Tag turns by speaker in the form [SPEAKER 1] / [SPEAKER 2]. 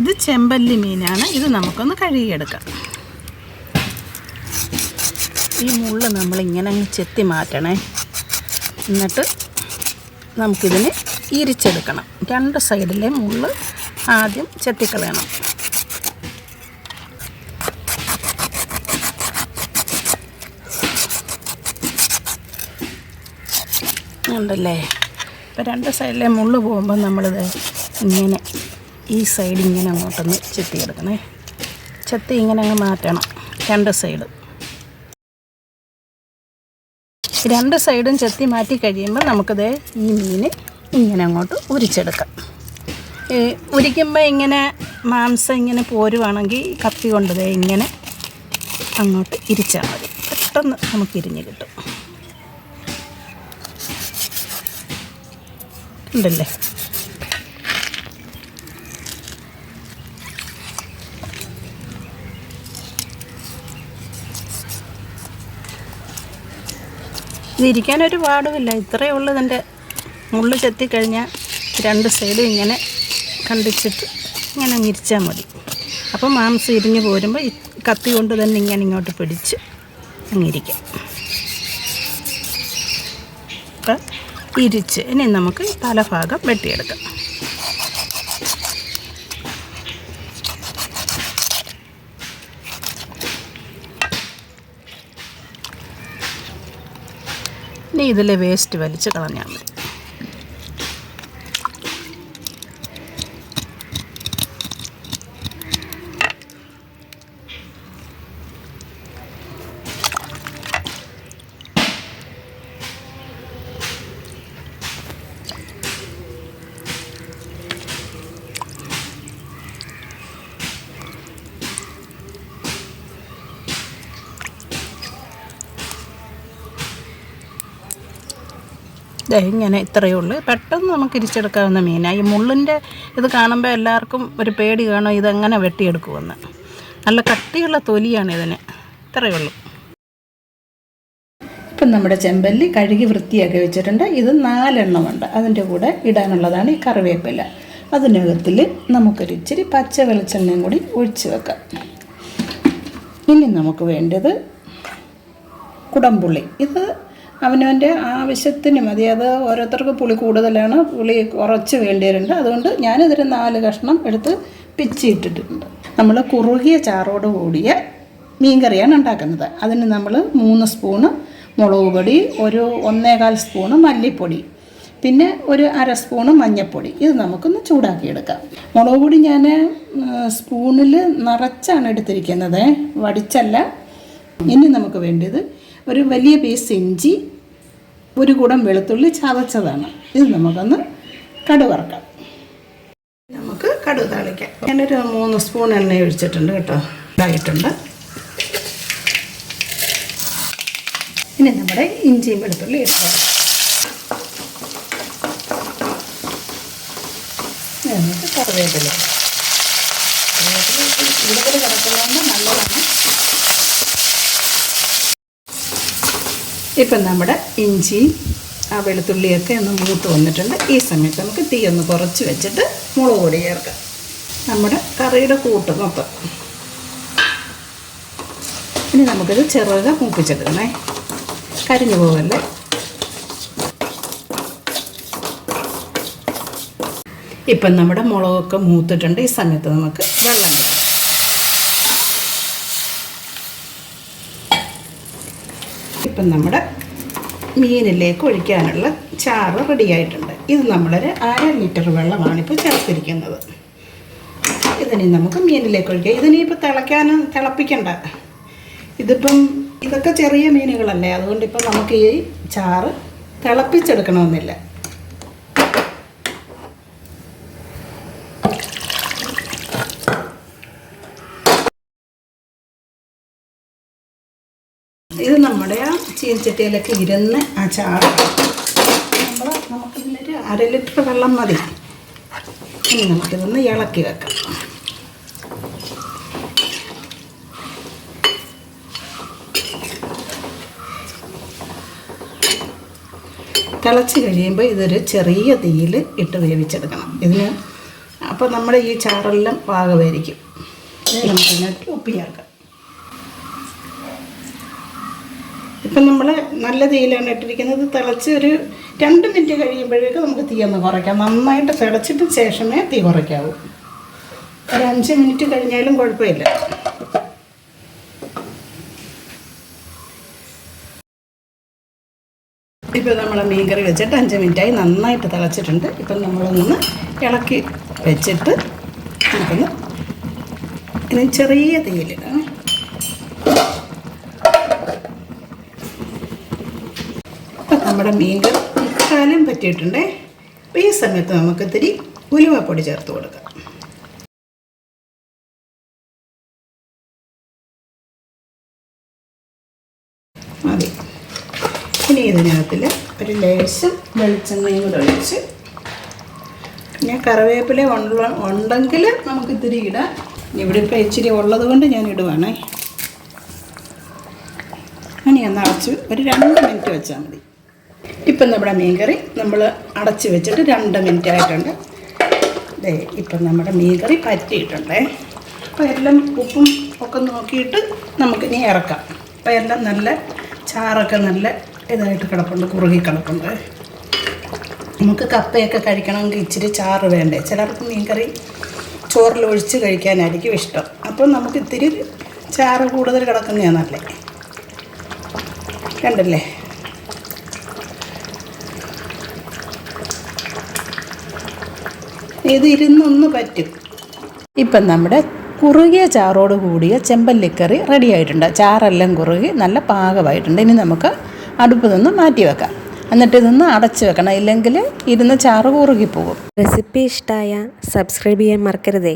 [SPEAKER 1] ഇത് ചെമ്പല്ലി മീനാണ്. ഇത് നമുക്കൊന്ന് കഴുകിയെടുക്കാം. ഈ മുള്ള നമ്മളിങ്ങനെ ചെത്തി മാറ്റണേ. എന്നിട്ട് നമുക്കിതിന് ഇരിച്ചെടുക്കണം. രണ്ട് സൈഡിലെ മുള്ള് ആദ്യം ചെത്തിക്കളയണം. ഉണ്ടല്ലേ? ഇപ്പം രണ്ട് സൈഡിലെ മുള്ള് പോകുമ്പോൾ നമ്മളിത് ഇങ്ങനെ ഈ സൈഡ് ഇങ്ങനെ അങ്ങോട്ടൊന്ന് ചെത്തിയെടുക്കണേ ചെത്തി ഇങ്ങനെ അങ്ങ് മാറ്റണം. രണ്ട് സൈഡ് രണ്ട് സൈഡും ചെത്തി മാറ്റി കഴിയുമ്പോൾ നമുക്കിത് ഈ മീൻ ഇങ്ങനെ അങ്ങോട്ട് ഉരിച്ചെടുക്കാം. ഉരിക്കുമ്പോൾ ഇങ്ങനെ മാംസം ഇങ്ങനെ പോരുവാണെങ്കിൽ കത്തി കൊണ്ടത് ഇങ്ങനെ അങ്ങോട്ട് ഇരിച്ചാൽ മതി. പെട്ടെന്ന് നമുക്ക് ഇരിഞ്ഞ് കിട്ടും. ഉണ്ടല്ലേ? ഇതിരിക്കാനൊരു പാടുമില്ല ഇത്രയേ ഉള്ളൂ ഇതിന്റെ മുള്ളു ചെത്തിക്കഴിഞ്ഞാൽ രണ്ട് സൈഡും ഇങ്ങനെ കണ്ടിച്ചിട്ട് ഇങ്ങനെ ഇരിച്ചാൽ മതി. അപ്പോൾ മാംസം ഇരിഞ്ഞ് പോരുമ്പോൾ കത്തി കൊണ്ട് തന്നെ ഇങ്ങനെ ഇങ്ങോട്ട് പിടിച്ച് അങ്ങിരിക്കാം അപ്പം ഇരിച്ച് ഇനി നമുക്ക് തലഭാഗം വെട്ടിയെടുക്കാം. ഇനി ഇതിലെ വേസ്റ്റ് വലിച്ച് കളഞ്ഞാൽ മതി. ഇങ്ങനെ ഇത്രയേ ഉള്ളൂ. പെട്ടെന്ന് നമുക്ക് ഇരിച്ചെടുക്കാവുന്ന മീനാണ് ഈ മുള്ളിന്റെ ഇത് കാണുമ്പോൾ എല്ലാവർക്കും ഒരു പേടി കാണും ഇതെങ്ങനെ വെട്ടിയെടുക്കുമെന്ന്. നല്ല കട്ടിയുള്ള തൊലിയാണ് ഇതിന്. ഇത്രയേ ഉള്ളൂ. ഇപ്പം നമ്മുടെ ചെമ്പല്ലി കഴുകി വൃത്തിയാക്കി വെച്ചിട്ടുണ്ട്. ഇത് നാലെണ്ണമുണ്ട് അതിന്റെ കൂടെ ഇടാനുള്ളതാണ് ഈ കറിവേപ്പില. അതിനകത്തിൽ നമുക്കൊരു ഇച്ചിരി പച്ച വെളിച്ചെണ്ണയും കൂടി ഒഴിച്ചു വെക്കാം. ഇനി നമുക്ക് വേണ്ടത് കുടംപുള്ളി ഇത് അവനവന്റെ ആവശ്യത്തിന് മതി അത് ഓരോരുത്തർക്ക് പുളി കൂടുതലാണ് പുളി കുറച്ച് വേണ്ടി വരുന്നുണ്ട് അതുകൊണ്ട് ഞാനിതൊരു നാല് കഷ്ണം എടുത്ത് പിച്ചിയിട്ടിട്ടുണ്ട്. നമ്മൾ കുറുകിയ ചാറോട് കൂടിയ മീൻകറിയാണ് ഉണ്ടാക്കുന്നത്. അതിന് നമ്മൾ മൂന്ന് സ്പൂണ് മുളക് പൊടി ഒരു ഒന്നേകാൽ സ്പൂണ് മല്ലിപ്പൊടി പിന്നെ ഒരു അര സ്പൂണ് മഞ്ഞൾപ്പൊടി. ഇത് നമുക്കൊന്ന് ചൂടാക്കിയെടുക്കാം. മുളക് പൊടി ഞാൻ സ്പൂണിൽ നിറച്ചാണ് എടുത്തിരിക്കുന്നത്. വടിച്ചല്ല. ഇനി നമുക്ക് വേണ്ടത് ഒരു വലിയ പീസ് ഇഞ്ചി ഒരു കൂടം വെളുത്തുള്ളി ചതച്ചതാണ്. ഇത് നമുക്കൊന്ന് കടുവറക്കാം നമുക്ക് കടുവ് താളിക്കാം. ഞാനൊരു മൂന്ന് സ്പൂൺ എണ്ണ ഒഴിച്ചിട്ടുണ്ട് കേട്ടോ. ഇതായിട്ടുണ്ട്. ഇനി നമ്മുടെ ഇഞ്ചിയും വെളുത്തുള്ളി ഇടുക എന്നിട്ട് കറിവേപ്പില കറിവേപ്പില കൂടുതൽ കിടക്കുന്നതുകൊണ്ട് നല്ലതാണ്. ഇപ്പം നമ്മുടെ ഇഞ്ചി ആ വെളുത്തുള്ളിയൊക്കെ ഒന്ന് മൂത്ത് വന്നിട്ടുണ്ട്. ഈ സമയത്ത് നമുക്ക് തീ ഒന്ന് കുറച്ച് വെച്ചിട്ട് മുളക് പൊടി ചേർക്കാം. നമ്മുടെ കറിയുടെ കൂട്ട് മൊത്തം. ഇനി നമുക്കിത് ചെറുക മൂപ്പിച്ചെടുക്കണേ. കരിഞ്ഞു പോകല്ലേ ഇപ്പം നമ്മുടെ മുളകൊക്കെ മൂത്തിട്ടുണ്ട്. ഈ സമയത്ത് നമുക്ക് വെള്ളം ചേർക്കാം. ഇപ്പം നമ്മുടെ മീനിലേക്ക് ഒഴിക്കാനുള്ള ചാറ് റെഡിയായിട്ടുണ്ട് ഇത് നമ്മളൊരു അര ലിറ്റർ വെള്ളമാണ് ഇപ്പോൾ ചേർത്തിരിക്കുന്നത്. ഇതിനി നമുക്ക് മീനിലേക്ക് ഒഴിക്കാം. ഇതിനി ഇതിനിപ്പോൾ തിളയ്ക്കാൻ തിളപ്പിക്കണ്ട. ഇതിപ്പം ഇതൊക്കെ ചെറിയ മീനുകളല്ലേ അതുകൊണ്ട് ഇപ്പം നമുക്ക് ഈ ചാറ് തിളപ്പിച്ചെടുക്കണമെന്നില്ല. ഇത് നമ്മുടെ ആ ചീനച്ചട്ടിയിലൊക്കെ ഇരുന്ന് ആ ചാറ് നമ്മൾ നമുക്കിതിലൊരു അര ലിറ്റർ വെള്ളം മതി. ഇനി നമുക്കിതൊന്ന് ഇളക്കി വെക്കാം. തിളച്ച് കഴിയുമ്പോൾ ഇതൊരു ചെറിയ തീയിൽ ഇട്ട് വേവിച്ചെടുക്കണം. ഇതിന് അപ്പോൾ നമ്മുടെ ഈ ചാറെല്ലാം പാകമായിരിക്കും. നമുക്കതിനകത്ത് ഉപ്പ് ചേർക്കാം ഇപ്പം നമ്മൾ നല്ല തീയിലാണ് ഇട്ടിരിക്കുന്നത്. തിളച്ച് ഒരു രണ്ട് മിനിറ്റ് കഴിയുമ്പോഴേക്കും നമുക്ക് തീ ഒന്ന് കുറയ്ക്കാം. നന്നായിട്ട് തിളച്ചിട്ട് ശേഷമേ തീ കുറയ്ക്കാവൂ. ഒരു അഞ്ച് മിനിറ്റ് കഴിഞ്ഞാലും കുഴപ്പമില്ല. ഇപ്പോൾ നമ്മൾ മീൻകറി വെച്ചിട്ട് അഞ്ച് മിനിറ്റായി നന്നായിട്ട് തിളച്ചിട്ടുണ്ട്. ഇപ്പം നമ്മളൊന്ന് ഇളക്കി വെച്ചിട്ട് നമുക്കൊന്ന് ഇനി ചെറിയ തീയിലിടണം അപ്പം നമ്മുടെ മീൻകറി കാലം പറ്റിയിട്ടുണ്ടേ. അപ്പോൾ ഈ സമയത്ത് നമുക്ക് ഇത്തിരി ഉലുവപ്പൊടി ചേർത്ത് കൊടുക്കാം. മതി ഇനി ഇതിനകത്തിൽ ഒരു ലേശം വെളിച്ചെണ്ണയും കൂടെ ഒഴിച്ച് പിന്നെ കറിവേപ്പില ഉള്ള ഉണ്ടെങ്കിൽ നമുക്ക് ഇത്തിരി ഇടാം ഇവിടെ ഇപ്പോൾ ഇച്ചിരി ഉള്ളത് കൊണ്ട് ഞാൻ ഇടുവാണേ. ഇനി ഒന്ന് അടച്ച് ഒരു രണ്ട് മിനിറ്റ് വെച്ചാൽ മതി. ഇപ്പം നമ്മുടെ മീൻകറി നമ്മൾ അടച്ച് വെച്ചിട്ട് രണ്ട് മിനിറ്റ് ആയിട്ടുണ്ട് അതെ ഇപ്പം നമ്മുടെ മീൻകറി പറ്റിയിട്ടുണ്ടേ. അപ്പോൾ എല്ലാം ഉപ്പും ഒക്കെ നോക്കിയിട്ട് നമുക്കിനി ഇറക്കാം. അപ്പോൾ എല്ലാം നല്ല ചാറൊക്കെ നല്ല ഇതായിട്ട് കിടപ്പുണ്ട് കുറുകി കിടപ്പുണ്ട്. നമുക്ക് കപ്പയൊക്കെ കഴിക്കണമെങ്കിൽ ഇച്ചിരി ചാറ് വേണ്ടേ? ചിലർക്ക് മീൻകറി ചോറിൽ ഒഴിച്ച് കഴിക്കാനായിരിക്കും ഇഷ്ടം. അപ്പോൾ നമുക്ക് ഇത്തിരി ചാറ് കൂടുതൽ കിടക്കുന്നതാണ് നല്ലേ കണ്ടല്ലേ? ഇത് ഇരുന്നൊന്ന് പറ്റും. ഇപ്പം നമ്മുടെ കുറുകിയ ചാറോട് കൂടിയ ചെമ്പല്ലിക്കറി റെഡി ആയിട്ടുണ്ട്. ചാറെല്ലാം കുറുകി നല്ല പാകമായിട്ടുണ്ട്. ഇനി നമുക്ക് അടുപ്പ് നിന്ന് മാറ്റി വെക്കാം. എന്നിട്ട് ഇതൊന്ന് അടച്ചു വെക്കണം. ഇല്ലെങ്കിൽ ഇരുന്ന് ചാറ് കുറുകിപ്പോകും
[SPEAKER 2] റെസിപ്പി ഇഷ്ടമായ സബ്സ്ക്രൈബ് ചെയ്യാൻ മറക്കരുതേ.